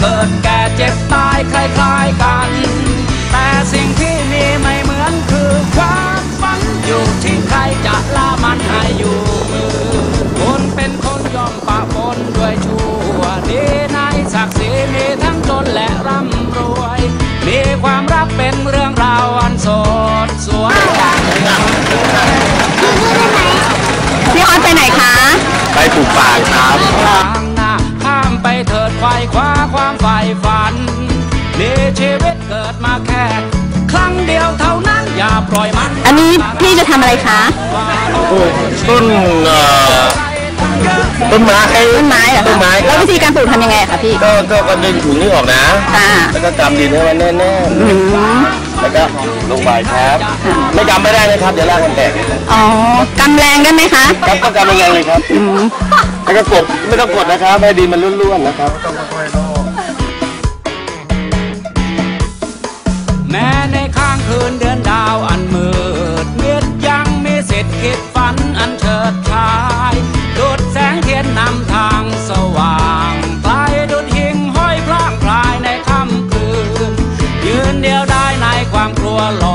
เกิดแก่เจ็บตายคล้ายๆกัน แต่สิ่งที่มีไม่เหมือนคือความฝันอยู่ที่ใครจะล่ามันให้อยู่มือคนเป็นคนยอมปะปนด้วยชั่วดีในศักดิ์ศรีมีทั้งจนและร่ำรวย มีความรักเป็นเรื่องราวอันสดสวยพี่ออสไปไหนคะ ไปปลูกป่าครับ ไปเถิดไขวคว้าความใฝ่ฝันมีชีวิตเกิดมาแค่ครั้งเดียวเท่านั้นอย่าปล่อยมันอันนี้พี่จะทำอะไรคะปลูกต้นเอ่อต้นไม้ต้นไม้เหรอต้นคะไม้แล้ววิธีการปลูกทำยังไงอะคะพี่ก็ก็ก็ดึงถุงนี้ออกนะ ค่ะ แล้วก็กำดินให้มันแน่นอืมๆ แล้วก็ลงไปครับ ไม่กำไม่ได้นะครับ เดี๋ยวรากมันแตกอ๋อกำแรงได้ไหมคะครับต้องกำแรงๆเลยครับอืมแล้วก็กดไม่ต้องกดนะครับให้ดินมันร่วนๆนะครับแม้ในข้างคืนเดือนดาวอันมืดมืดยังมีสิทธิ์คิดฝันอันเฉิดฉายดุดแสงเทียนนำทางสว่ ห้